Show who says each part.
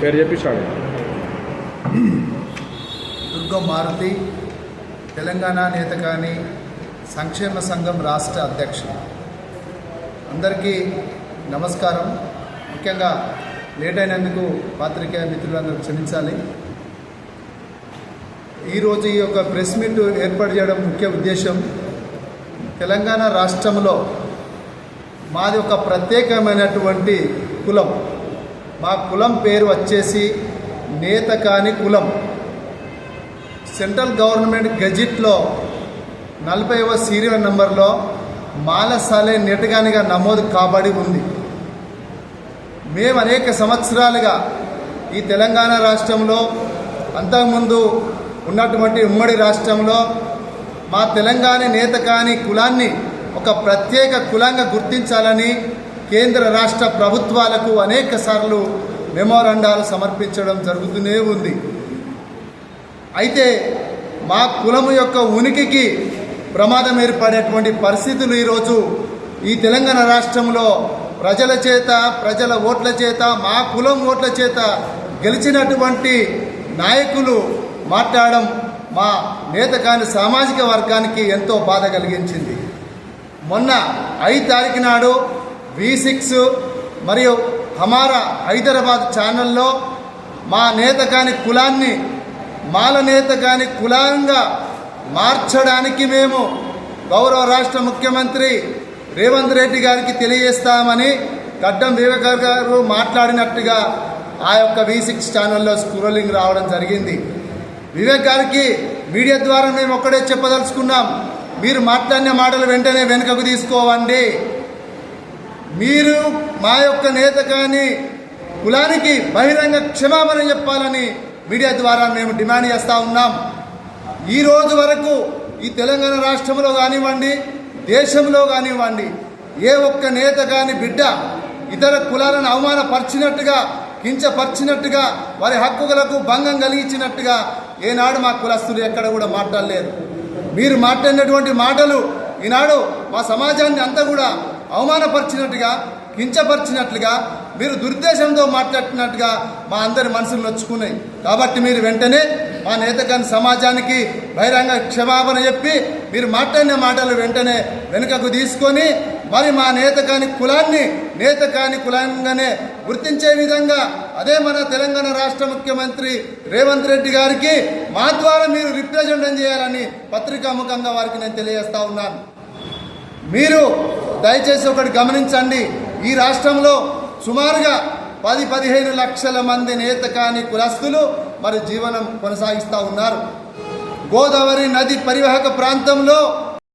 Speaker 1: పేరు చెప్పి స్టార్ట్
Speaker 2: దుర్గం మారుతి తెలంగాణ నేతకాని సంక్షేమ సంఘం రాష్ట్ర అధ్యక్షుడు అందరికీ నమస్కారం. ముఖ్యంగా లేట్ అయినందుకు పాత్రికేయ మిత్రులందరూ క్షమించాలి. ఈరోజు ఈ యొక్క ప్రెస్ మీట్ ఏర్పాటు చేయడం ముఖ్య ఉద్దేశం. తెలంగాణ రాష్ట్రంలో మాది ఒక ప్రత్యేకమైనటువంటి కులం. మా కులం పేరు వచ్చేసి నేత కాని కులం. సెంట్రల్ గవర్నమెంట్ గెజిట్లో నలభైవ సీరియల్ నెంబర్లో మాలసాలే నేటగానిగా నమోదు కాబడి ఉంది. మేము అనేక సంవత్సరాలుగా ఈ తెలంగాణ రాష్ట్రంలో అంతకుముందు ఉన్నటువంటి ఉమ్మడి రాష్ట్రంలో మా తెలంగాణ నేత కాని కులాన్ని ఒక ప్రత్యేక కులంగా గుర్తించాలని కేంద్ర రాష్ట్ర ప్రభుత్వాలకు అనేక సార్లు మెమోరాండాలు సమర్పించడం జరుగుతూనే ఉంది. అయితే మా కులము యొక్క ఉనికికి ప్రమాదం ఏర్పడేటువంటి పరిస్థితులు ఈరోజు ఈ తెలంగాణ రాష్ట్రంలో ప్రజల చేత ప్రజల ఓట్ల చేత మా కులం ఓట్ల చేత గెలిచినటువంటి నాయకులు మాట్లాడడం మా నేత కాని సామాజిక వర్గానికి ఎంతో బాధ కలిగించింది. మొన్న ఐదు తారీఖు నాడు వి సిక్స్ మరియు హమారా హైదరాబాద్ ఛానల్లో మా నేత కాని కులాన్ని మాల నేత కాని కులంగా మార్చడానికి మేము గౌరవ రాష్ట్ర ముఖ్యమంత్రి రేవంత్ రెడ్డి గారికి తెలియజేస్తామని గడ్డం వివేకర్ గారు మాట్లాడినట్టుగా ఆ యొక్క వి సిక్స్ ఛానల్లో స్క్రోలింగ్ రావడం జరిగింది. వివేక్ గారికి మీడియా ద్వారా మేము ఒక్కడే చెప్పదలుచుకున్నాం. మీరు మాట్లాడిన మాటలు వెంటనే వెనుకకు తీసుకోవండి. మీరు మా యొక్క నేత కానీ కులానికి బహిరంగ క్షమాపణ చెప్పాలని మీడియా ద్వారా మేము డిమాండ్ చేస్తూ ఉన్నాం. ఈ రోజు వరకు ఈ తెలంగాణ రాష్ట్రంలో కానివ్వండి దేశంలో కానివ్వండి ఏ ఒక్క నేత కాని బిడ్డ ఇతర కులాలను అవమానపరిచినట్టుగా కించపరిచినట్టుగా వారి హక్కులకు భంగం కలిగించినట్టుగా ఏనాడు మా కులస్తులు ఎక్కడ కూడా మాట్లాడలేదు. మీరు మాట్లాడినటువంటి మాటలు ఈనాడు మా సమాజాన్ని అంతా కూడా అవమానపరిచినట్టుగా కించపరిచినట్లుగా మీరు దురుద్దేశంతో మాట్లాడినట్టుగా మా అందరి మనసులు నొచ్చుకున్నాయి. కాబట్టి మీరు వెంటనే మా నేతకాని సమాజానికి బహిరంగ క్షమాపణ చెప్పి మీరు మాట్లాడిన మాటలు వెంటనే వెనుకకు తీసుకొని మరి మా నేతకాని కులాన్ని నేతకాని కులంగానే గుర్తించే విధంగా అదే మన తెలంగాణ రాష్ట్ర ముఖ్యమంత్రి రేవంత్ రెడ్డి గారికి మా ద్వారా మీరు రిప్రజెంట్ చేయాలని పత్రికాముఖంగా వారికి నేను తెలియజేస్తా ఉన్నాను. మీరు దయచేసి ఒకటి గమనించండి. ఈ రాష్ట్రంలో సుమారుగా పది పదిహేను లక్షల మంది నేత కాని కులస్తులు మరి జీవనం కొనసాగిస్తూ ఉన్నారు. గోదావరి నది పరివాహక ప్రాంతంలో